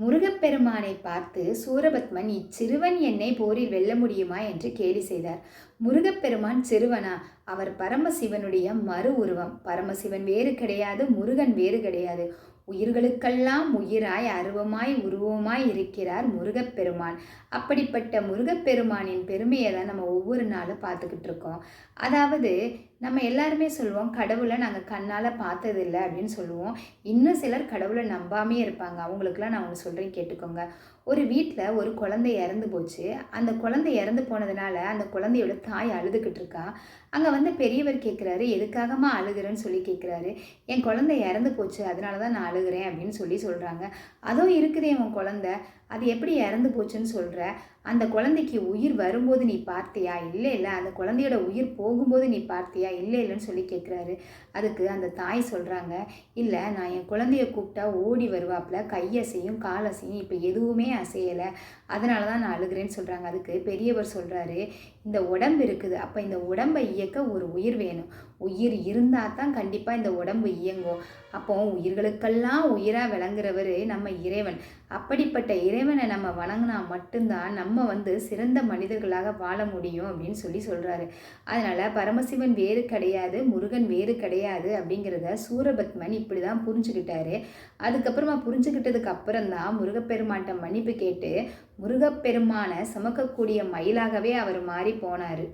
முருகப்பெருமானை பார்த்து சூரபத்மன் இச்சிறுவன் என்னை போரில் வெல்ல முடியுமா? என்று கேலி செய்தார். முருகப்பெருமான் சிறுவனா? அவர் பரமசிவனுடைய மறு உருவம். பரமசிவன் வேறு கிடையாது முருகன் வேறு கிடையாது. உயிர்களுக்கெல்லாம் உயிராய் அருவமாய் உருவமாய் இருக்கிறார் முருகப்பெருமான். அப்படிப்பட்ட முருகப்பெருமானின் பெருமையை தான் நம்ம ஒவ்வொரு நாளும் பார்த்துக்கிட்டு இருக்கோம். அதாவது நம்ம எல்லாருமே சொல்லுவோம் கடவுளை நாங்கள் கண்ணால் பார்த்ததில்ல அப்படின்னு சொல்லுவோம். இன்னும் சிலர் கடவுளை நம்பாமே இருப்பாங்க. அவங்களுக்குலாம் நான் ஒன்று சொல்கிறேன் கேட்டுக்கோங்க. ஒரு வீட்டில் ஒரு குழந்தை இறந்து போச்சு. அந்த குழந்தை இறந்து போனதுனால அந்த குழந்தையோட தாய் அழுதுகிட்டு இருக்கா. அங்கே வந்து பெரியவர் கேட்குறாரு எதுக்காகமா அழுகிறேன்னு சொல்லி கேட்குறாரு என் குழந்தை இறந்து போச்சு அதனால தான் நான் அழுகிறேன் அப்படின்னு சொல்லி சொல்கிறாங்க அதுவும் இருக்குதே உன் குழந்தை. அது எப்படி இறந்து போச்சுன்னு சொல்கிற அந்த குழந்தைக்கு உயிர் வரும்போது நீ பார்த்தியா? இல்லை இல்லை. அந்த குழந்தையோட உயிர் போகும்போது நீ பார்த்தியா? இல்லை இல்லைன்னு சொல்லி கேட்குறாரு அதுக்கு அந்த தாய் சொல்கிறாங்க இல்லை நான் என் குழந்தைய கூப்பிட்டா ஓடி வருவாப்புல. கையசையும் காலசையும் இப்போ எதுவுமே அசையலை. அதனால தான் நான் அழுகிறேன்னு சொல்கிறாங்க அதுக்கு பெரியவர் சொல்கிறாரு இந்த உடம்பு இருக்குது. அப்போ இந்த உடம்பை இயக்க ஒரு உயிர் வேணும். உயிர் இருந்தால் தான் கண்டிப்பாக இந்த உடம்பு இயங்கும். அப்போ உயிர்களுக்கெல்லாம் உயிராக விளங்குறவர் நம்ம இறைவன். அப்படிப்பட்ட இறைவனை நம்ம வணங்கினா மட்டும்தான் நம்ம வந்து சிறந்த மனிதர்களாக வாழ முடியும் அப்படின்னு சொல்லி சொல்கிறாரு அதனால் பரமசிவன் வேறு கிடையாது முருகன் வேறு கிடையாது அப்படிங்கிறத சூரபத்மன் இப்படி தான் புரிஞ்சுக்கிட்டாரு. அதுக்கப்புறமா புரிஞ்சுக்கிட்டதுக்கு அப்புறம் தான் முருகப்பெருமான்ட்ட மன்னிப்பு கேட்டு முருகப்பெருமானை சுமக்கக்கூடிய மயிலாகவே அவர் மாறி போனார்.